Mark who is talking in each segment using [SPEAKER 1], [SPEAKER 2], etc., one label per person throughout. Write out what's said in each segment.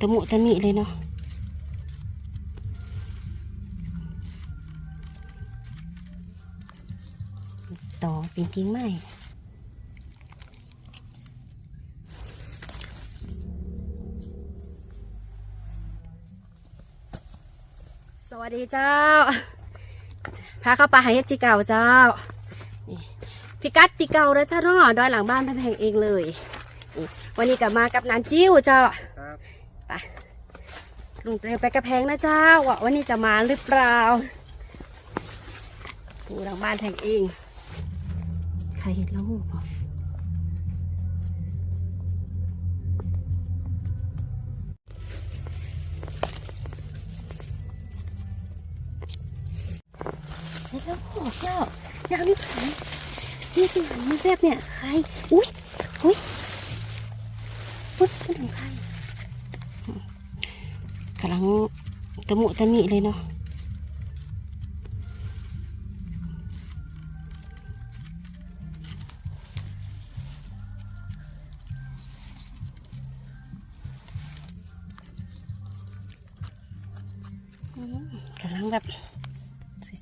[SPEAKER 1] ตะมุตะมิเลยเนาะต่อเป็นทิ้งไม้สวัสดีเจ้า พาเข้าป่าหาเฮ็ดจีเก่าเจ้านี่พิกัดจีเก่าแล้วจ้าเนาะดอยหลังบ้านแพงเองเลย วันนี้กลับมากับนานจิ้วเจ้า
[SPEAKER 2] ครับ
[SPEAKER 1] ไปลุงเตยไปกระแพงนะเจ้าว่าวันนี้จะมาหรือเปล่าดูหลังบ้านแทงเอง ใครเห็นแล้วหูบ่เห็นแล้วหูเจ้าอย่างนี้ใครนี่สิหันนี่แวบเนี่ย ใคร อุ้ยอุ้ย อุ้ยเป็นของใครกำลังตะมุตะมิเลยเนาะอืมกำลังแบบ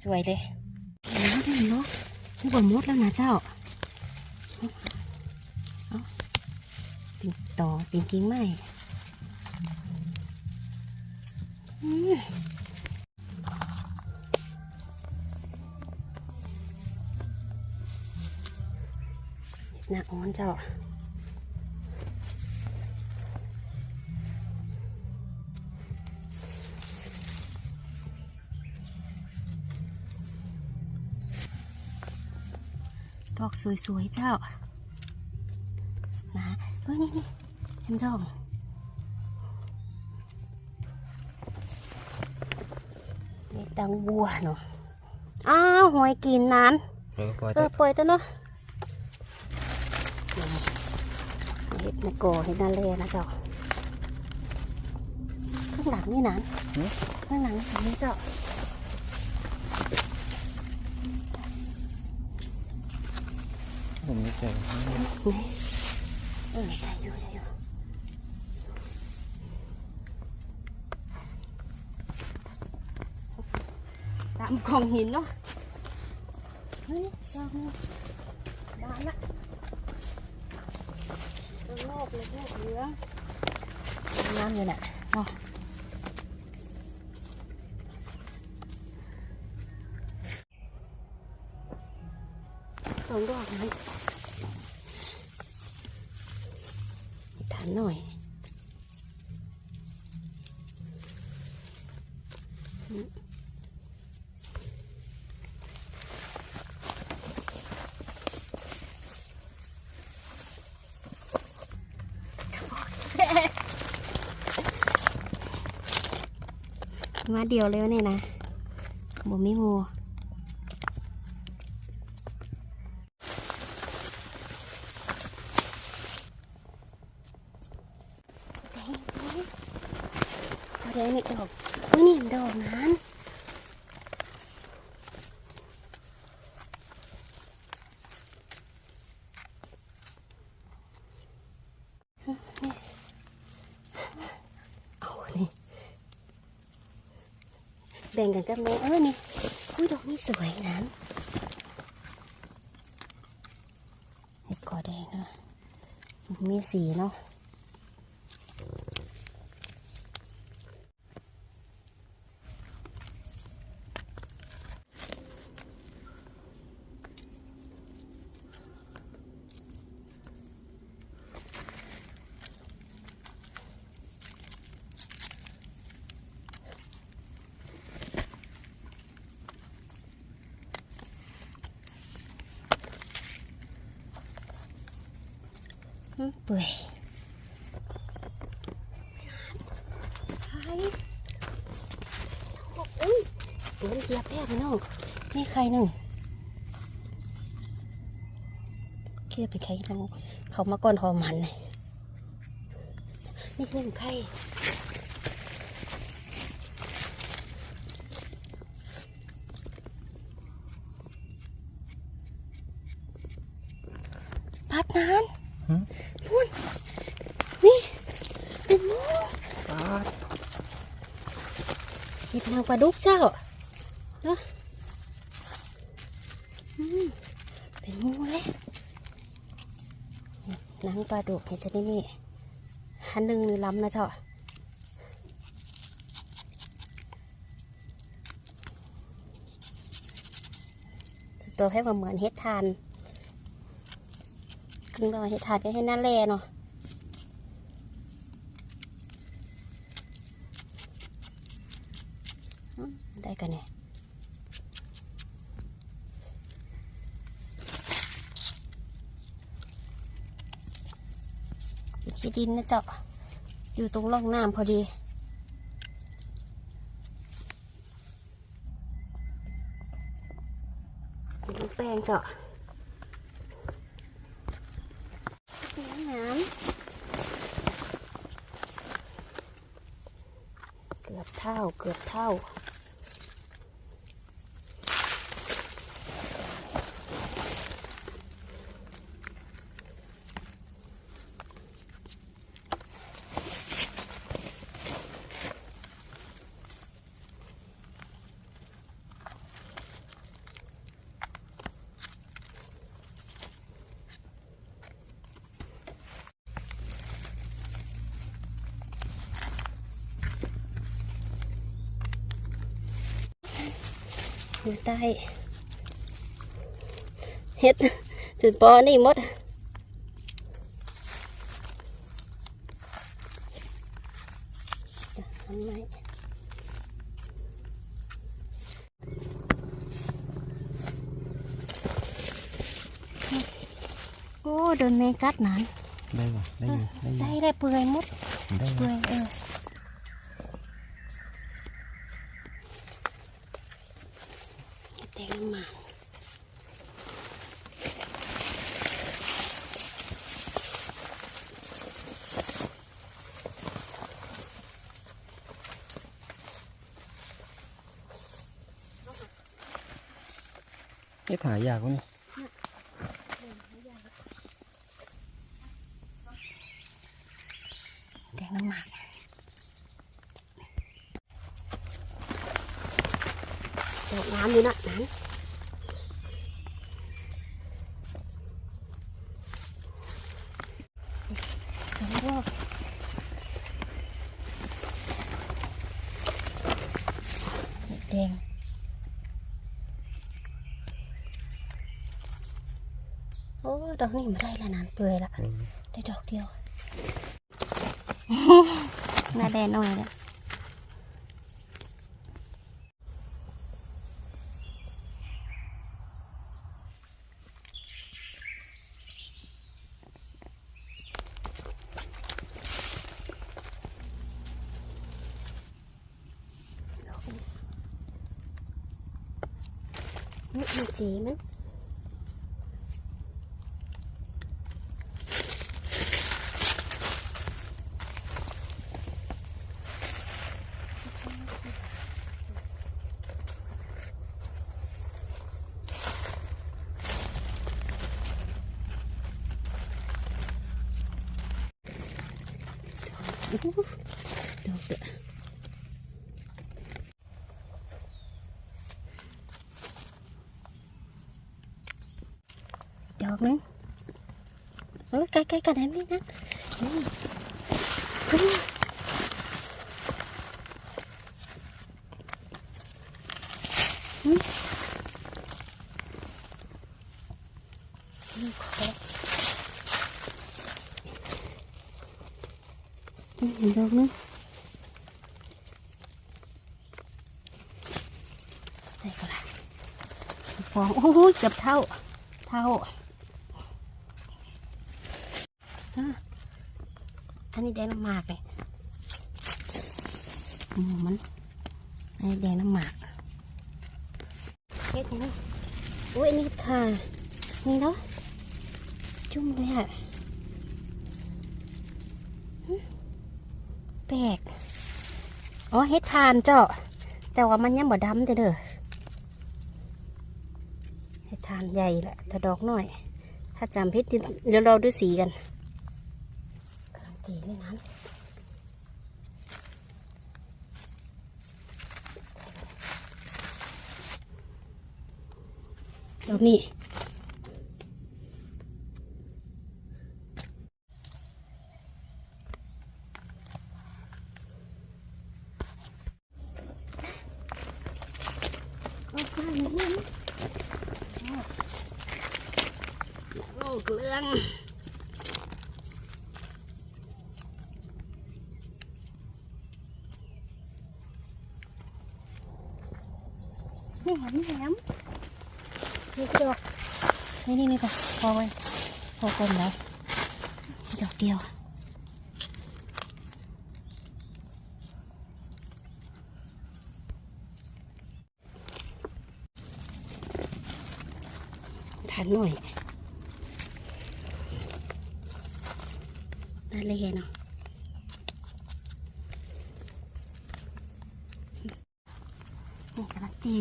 [SPEAKER 1] สวยๆเลยเห็นแล้วเห็นแล้วนี่บ่มดแล้วนะเจ้าเอา เป็นกิ่งไม้หน้าอ้อนเจ้าดอกสวยๆเจ้านะเฮ้ยนี่นี่ เห็นดอกเด็กดังบัวเนาะอ้าวหอยกินนั้น
[SPEAKER 2] เออปล่อย
[SPEAKER 1] เออปล่อยตัวเนาะเห็ดนะโกเห็ดนาเลนะเจ้าข้างหลังนี่นั้นข้างหลังนี่นี่เจ้า
[SPEAKER 2] ผมไม่เจอ
[SPEAKER 1] นี่เออใจอยู่ใจอยู่ามกองหินเนาะเฮ้ยจ้านี่บ้านละโลกเลยโลกเหลือน้ำเลยน่ะเนาะสองดอกนั้นให้ทานหน่อย มา เดียวเลยวะเนี่ยนะบ่มีหมูเดงแดงเอาแดงนี่ดอกเฮ้นี่ดอกนั้นเอานี่ แบ่ง กันกับแม่เออนี่อุ้ยดอกนี่สวยนะเห็ดกอแดงเนาะมีสีเนาะ เปื่อยใครอุ้ยตัวมันเหยียบแพ้พี่น้องนี่ใครหนึ่งเครียดไปใครน้องเขามาก่อนทอมันเลยนี่หนึ่งใครพัดนาน พุ่นนี่ไป เป็นหมู
[SPEAKER 2] ปาด
[SPEAKER 1] เห็ดนาง ปลาดุกเจ้าเนาะเป็นหมูเลยนางปลาดุกเห็ดชนิดนี้หันหนึ่งนี่ล้ำนะเจ้าตัวแค่ว่าเหมือนเห็ดทานกึ่งว่าเห็ดทานก็ให้หน่าแลเนาะ กันเนี่ยขี้ดินนะเจ้าอยู่ตรงร่องน้ำพอดีน้ำแป้งเจ้าแป้งน้ำเกือบเท่าเกือบเท่า อยู่ใต้เฮ็ดจุดปอนี่หมดจะทำไมโอ้โดนแมงกัดหนาน
[SPEAKER 2] ได้ปะได้อยู่ได้อยู่
[SPEAKER 1] ได้ได้เปื่อยหมด
[SPEAKER 2] ได้อยู่
[SPEAKER 1] เปื่อยเออแตงน้ำมัน
[SPEAKER 2] เฮ็ดหายากวะนี่
[SPEAKER 1] แตงน้ำมันโดดน้ำอยู่นะนั้นสองรอบแดง โอ้ดอกนี้ไม่ได้ละนานเปื่อยละ
[SPEAKER 2] เออ
[SPEAKER 1] ได้ดอกเดียวหน้าแดงหน่อยเลยนี่มันจีมัน อู้หูดอกเดือดอกหนึงเออใกล้ๆกันได้ไหมนะนี่ขึ้นอืมนี่ขอนี่ เห็นดอกนึงใส่ก็ละฟองโอ้โหเกือบเท่า เท่าอันนี้แดงน้ำหมากเลยมมันอันนี้แดงน้ำหมากเฮ็ดยังไงอุ้ยนนี่ค่ะ นี่เนาะจุ่มเลยอะ ปลกอ๋อเฮ็ดทานเจ้า แต่ว่ามันยังบ่ดำเด้อเฮ็ดทานใหญ่แหละแต่ดอกหน่อย ถ้าจำพิษเดี๋ยวเราดูสีกันกำลังตีในน้ำดอกนี้ โอ้เกลืองนี่แหมแหมนี่ดอกนี่นี่นี่ก่อนพอไว้พอคนแล้วดอกเดียวทานหน่อยได้ เลยเนาะนี่กระจี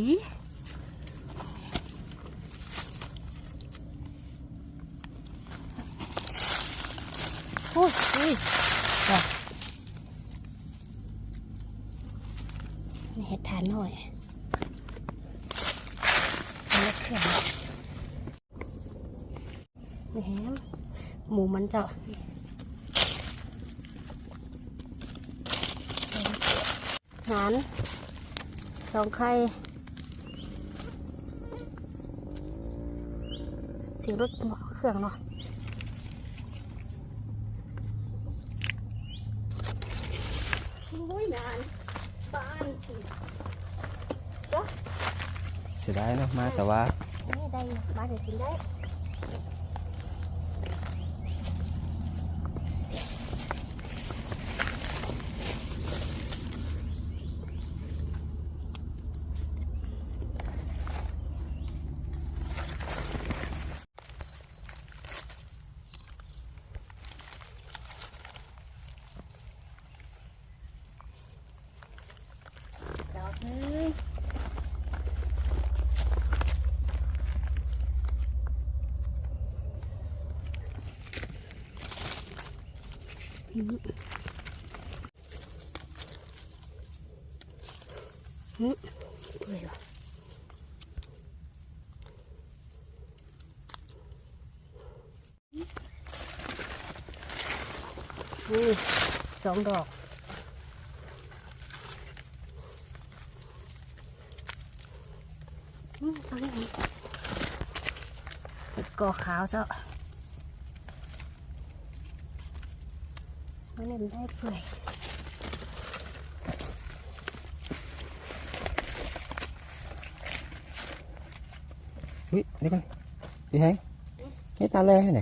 [SPEAKER 1] โอ้ยอุ้ยว่ะนี่เห็ดทานหน่อยเล็กเขื่อนนี่แฮมหมูมันเจาะ หานสองไข่สีรถเครื่องเนาะโอ้ยนานบ้าน
[SPEAKER 2] เสียดายเนาะมาแต่ว่า
[SPEAKER 1] นี่ได้อยู่บ้านเดี๋ยวกินได้ดอกหนึง อืมอืมเปื่อยว่ะนี่สองดอก อืมตอนนี้ เห็นเห็ดกอขาวเจ้ามันเล่นได้เปื่อย
[SPEAKER 2] อุ้ยเดี๋ยวก่อนพี่แฮงนี่ตาแร่ให้ไหน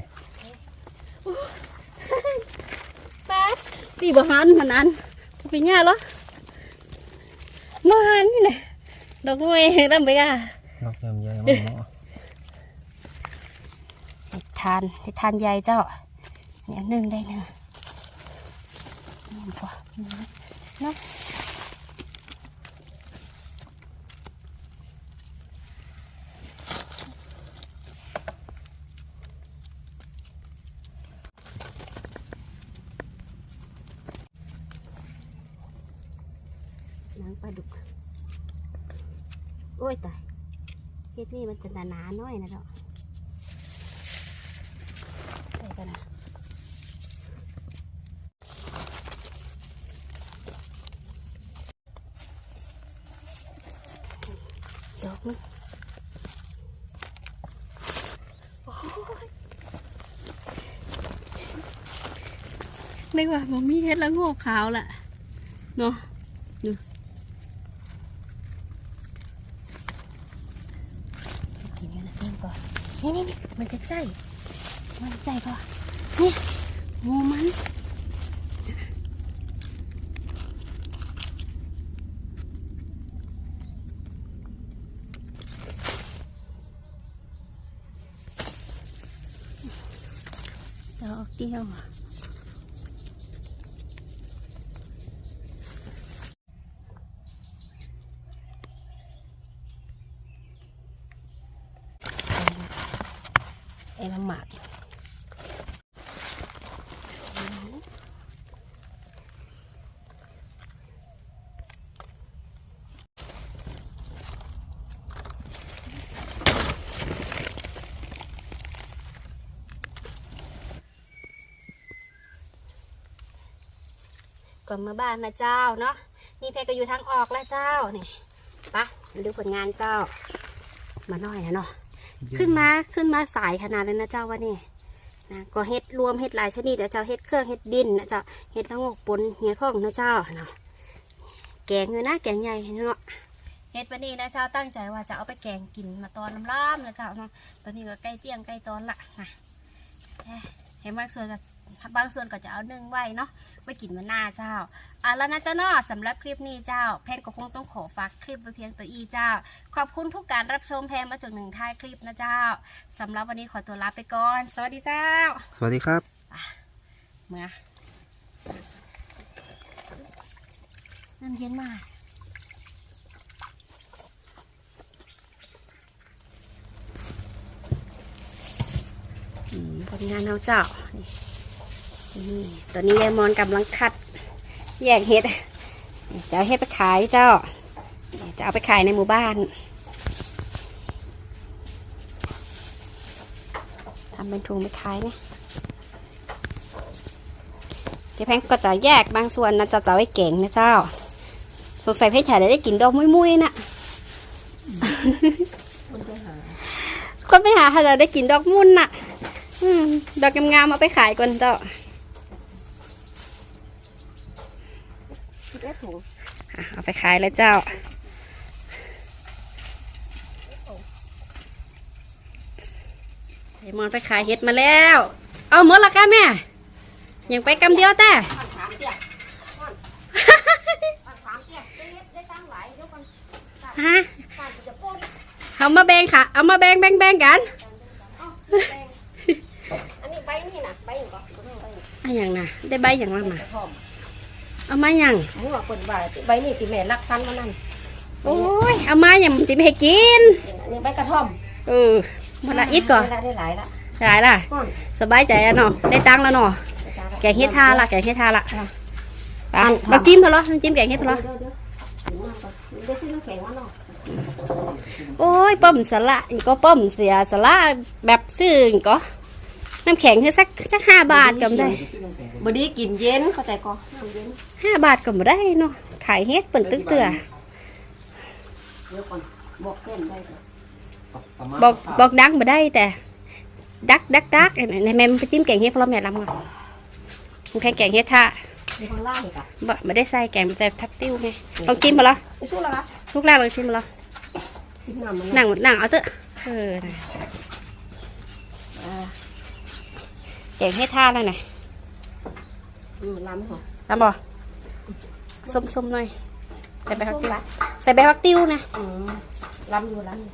[SPEAKER 1] แป๊ดตีบ่หันมันอันไปย่าเหรอมาหันนี่แหละดอกมวยเริ่มไปก่ะ
[SPEAKER 2] นอกเยิมเยอะมากเนาะ
[SPEAKER 1] เห็ดทานเห็ดทานใหญ่เจ้าเนี่ยนึ่งได้เนื้อ นี่พอเนาะหนังปลาดุก โอ้ยตายเฮ็ดนี่มันจะหนาๆน้อยนะเจ้าใส่กันนะดอกนึงโอ้ย นึกว่ามันมีเฮ็ดล้วงกขาวละเนาะดูกินอยู่นะเพิ่มก่อนนี่นี่มันจะใจ มันใจก่อนนี่งูมันดอกเดียวอะ้หมากก่อนมาบ้านนะเจ้าเนาะนี่เพก็อยู่ทางออกแล้วเจ้านี่ปะมาดูผลงานเจ้า มาหน่อยนะเนาะ ขึ้นมาขึ้นมาสายขนาดเลยนะเจ้าว่านี่นะก็เฮ็ดรวมเฮ็ดหลายชนิดนะเจ้าเฮ็ดเครื่องเฮ็ดดินนะเจ้าเฮ็ดละโงกปนเฮียข้องนะเจ้าเนาะแกงเลยนะแกงใหญ่เนาะเฮ็ดวันนี้นะเจ้าตั้งใจว่าจะเอาไปแกงกินมาตอนน้ำล้ามนะเจ้าเนาะตอนนี้ก็ใกล้เที่ยงใกล้ตอนละนะเอ้ยเห็นบางส่วนก็ บางส่วนก็จะเอานึ่งไว้เนาะไว้กินมันหน้าเจ้าอะแล้วนะเจ้าเนาะสำหรับคลิปนี้เจ้า แพงก็คงต้องขอฝากคลิปไว้เพียงตัวอีเจ้า ขอบคุณทุกการรับชมแพงมาจนถึงท้ายคลิปนะเจ้าสำหรับวันนี้ขอตัวลาไปก่อน สวัสดีเจ้า
[SPEAKER 2] สวัสดีครับ
[SPEAKER 1] มาน้ำเย็นมากอืมผลงานเอาเจ้านี่ ตอนนี้ยายมอนกำลังคัด แยกเห็ดจะเอาเห็ดไปขายเจ้า จะเอาไปขายในหมู่บ้านทำเป็นถุงไปขายนะเดี๋ยวแพงก็จะแยกบางส่วนนะจะจะเอาไว้เก่งนะเจ้า สงสัยเพชรฉายได้กินดอกมุ้ยๆนะคนไปหาถ้าจะได้กินดอกมุนน่ะอืมดอกงามๆเอาไปขายก่อนเจ้าอะ เอาไปขายเลยเจ้า ไอ้มอนไปขายเห็ดมาแล้ว เอาเมื่อละกันแม่ ยังไปกำเดียวแต่ฮะเอามาแบ่งค่ะ เอามาแบ่งแบ่งแบ่งกัน
[SPEAKER 3] อันนี้ใบนี่นะใบอย่างก็ใบ
[SPEAKER 1] อะอย่างน่ะได้ใบอย่างมามา
[SPEAKER 3] หอม
[SPEAKER 1] เอามาอย่าง
[SPEAKER 3] มั่วคนใบใบนี่ตีแม่รักพันวันนั้น
[SPEAKER 1] โอ้ยเอามาอย่างติไปให้กิน
[SPEAKER 3] อันนี้ใบกระท่อม
[SPEAKER 1] เออมาละอิดก่อน
[SPEAKER 3] ได้หลายละ
[SPEAKER 1] หลายล่ะ
[SPEAKER 3] ก้อน
[SPEAKER 1] สบายใจอะเนาะได้ตังค์แล้วเนาะแกงเฮ็ดทาละแกงเฮ็ดทาละไปน้ำจิ้มพอเหรอน้ำจิ้มแกงเฮ็ดพอเหรอ
[SPEAKER 3] เดี๋ยวเดี๋ยวเดี๋ยวซื้อน้ำแข็งมาเนาะ
[SPEAKER 1] โอ้ยป้อมสละอีกก็ป้อมเสียสละแบบซื้ออีกก็ น้ำแข็งคือสักสักห้าบาทก็ไม่ได้
[SPEAKER 3] บดีกินเย็นเข้าใจก็น้ำเย็น
[SPEAKER 1] ห้าบาทก็ไม่ได้เนาะขายเฮ็ดเปิ่นตึ้งเตือ
[SPEAKER 3] เดี๋ยวก่อนบอกเพื่อนได้จ้ะ
[SPEAKER 1] บอกบอกดังไม่ได้แต่ ดักดักดักในแม่มันไปจิ้มแกงเฮ็ดเพราะแม่ลำก่อนมันแค่แกงเฮ็ดท่า
[SPEAKER 3] มีข้างล่างอีกอะ
[SPEAKER 1] บ่ไม่ได้ใส่แกงแต่ทับติ้วไงลองจิ้มมาเหรอ
[SPEAKER 3] ไปสู้แล้วครับ
[SPEAKER 1] ทุกแรกลองจิ้มมาเหรอ
[SPEAKER 3] กินน้ำมัน
[SPEAKER 1] นั่งนั่งเอาเถอะเออน่ะอ่า แกงเฮ็ดท่าแล้วไง
[SPEAKER 3] อืมล้ำเหรอ
[SPEAKER 1] ตามบ่ส้มๆหน่อย ใส่ใบพักติ้วใส่ใบพักติ้วนะ
[SPEAKER 3] อืมล้ำอยู่ล้ำอยู่